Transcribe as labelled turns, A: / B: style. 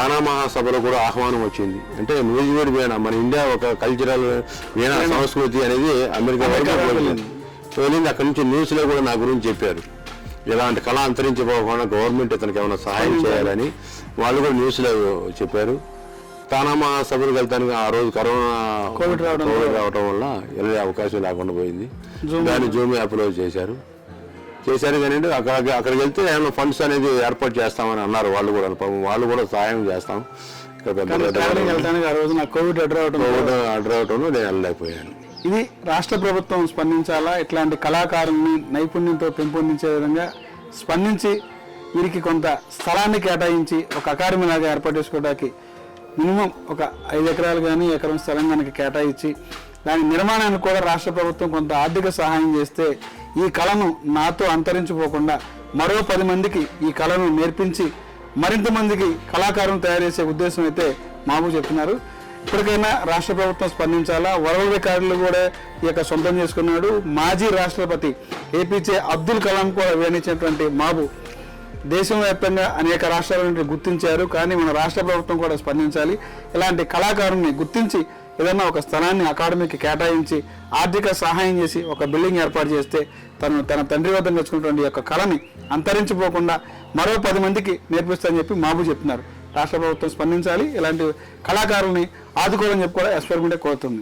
A: తానా మహాసభలో కూడా ఆహ్వానం వచ్చింది. అంటే న్యూజివేడ్ వీణ మన ఇండియా ఒక కల్చరల్ వీణ సంస్కృతి అనేది అమెరికా వరకు వెళ్ళింది. వెళ్ళింది అక్కడి నుంచి న్యూస్లో కూడా నా గురించి చెప్పారు. ఇలాంటి కళ అంతరించిపోకుండా గవర్నమెంట్ ఇతనికి ఏమైనా సహాయం చేయాలని వాళ్ళు కూడా న్యూస్లో చెప్పారు. తానా మహాసభలకు వెళ్తానికి ఆ రోజు కరోనా
B: కోవిడ్ రావడం
A: వల్ల. వెళ్ళే అవకాశం లేకుండా పోయింది. దాన్ని జూమ్ యాప్లో చేశారు. చేశారు కానీ అక్కడ అక్కడికి వెళ్తే ఏమైనా ఫండ్స్ అనేది ఏర్పాటు చేస్తామని అన్నారు వాళ్ళు కూడా. పాపం వాళ్ళు కూడా సహాయం చేస్తాం.
B: కోవిడ్ అడ్డు రావడం
A: కోవిడ్ ఆర్డర్ అవటం నేను వెళ్ళలేకపోయాను.
B: ఇది రాష్ట్ర ప్రభుత్వం స్పందించాలా? ఇట్లాంటి కళాకారుల్ని నైపుణ్యంతో పెంపొందించే విధంగా స్పందించి వీరికి కొంత స్థలాన్ని కేటాయించి ఒక అకాడమీ లాగా ఏర్పాటు చేసుకోవడానికి మినిమం ఒక ఐదు ఎకరాలు కానీ ఎకరం స్థలం కనుక కేటాయించి దాని నిర్మాణానికి కూడా రాష్ట్ర ప్రభుత్వం కొంత ఆర్థిక సహాయం చేస్తే ఈ కళను నాతో అంతరించిపోకుండా మరో పది మందికి ఈ కళను నేర్పించి మరింత మందికి కళాకారులను తయారు చేసే ఉద్దేశం అయితే మాబు చెప్తున్నారు. ఇప్పటికైనా రాష్ట్ర ప్రభుత్వం స్పందించాలా? వరల్డ్ రికార్డులు కూడా ఈ యొక్క సొంతం చేసుకున్నాడు. మాజీ రాష్ట్రపతి ఏపీజే అబ్దుల్ కలాం కూడా వివరించినటువంటి మాబు దేశం వ్యాప్తంగా అనేక రాష్ట్రాల నుండి గుర్తించారు. కానీ మన రాష్ట్ర ప్రభుత్వం కూడా స్పందించాలి. ఇలాంటి కళాకారుని గుర్తించి ఏదైనా ఒక స్థలాన్ని అకాడమీకి కేటాయించి ఆర్థిక సహాయం చేసి ఒక బిల్డింగ్ ఏర్పాటు చేస్తే తను తన తండ్రి వద్ద నేర్చుకున్నటువంటి యొక్క కళని అంతరించిపోకుండా మరో పది మందికి నేర్పిస్తారని చెప్పి మాబు చెప్తున్నారు రాష్ట్ర ప్రభుత్వం స్పందించాలి. ఇలాంటి కళాకారుల్ని ఆదుకోవాలని చెప్పి కూడా ఎస్పెరిమెంటే కోరుతుంది.